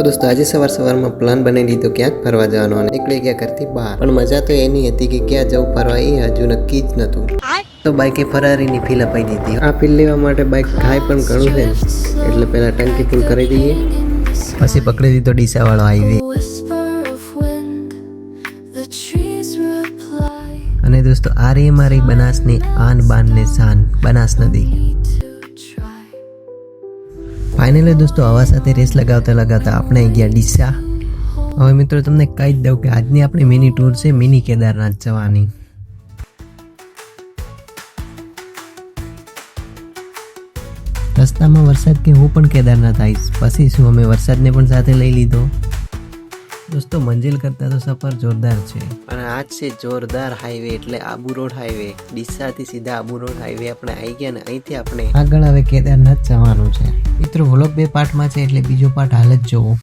તો દોસ્તો, આજે સવાર સવારમાં પ્લાન બનાવી લીધો ક્યાંક ફરવા જવાનો અને નીકળી ગયા ઘરથી બહાર. પણ મજા તો એની હતી કે ક્યાં જવું ફરવા એ હજુ નક્કી જ નહોતું. તો બાઇકે ફરારીની ફીલ અપાઈ દીધી. આ ફીલ લેવા માટે બાઇક ખાય પણ ઘણું છે. એટલે પહેલાં ટંકી ફૂલ કરી દઈએ. પછી પકડી દીધો ડીસાવાળો હાઈવે અને દોસ્તો, આ રે મારી બનાસની આન બાન ને શાન બનાસ નદી. ફાઇનલી દોસ્તો, હવા સાથે રેસ લગાવતા લગાવતા આપણે ગયા ડીસા. હવે મિત્રો, તમને કહી જ દઉં કે આજની આપણી મિની ટૂર છે મિની કેદારનાથ જવાની. રસ્તામાં વરસાદ કે હું પણ કેદારનાથ આવીશ. પછી શું, અમે વરસાદને પણ સાથે લઈ લીધો. દોસ્તો મંજિલ કરતા તો સફર જોરદાર છે. અને આજ છે જોરદાર હાઈવે એટલે આબુ રોડ હાઈવે ડીસાથી સીધા આબુ રોડ હાઈવે આપણે આવી ગયા ને અહીંથી આપણે આગળ હવે કેદારનાથ જવાનું છે. મિત્રો વ્લોગ બે પાર્ટમાં છે એટલે બીજો પાર્ટ હાલ જ જોવો.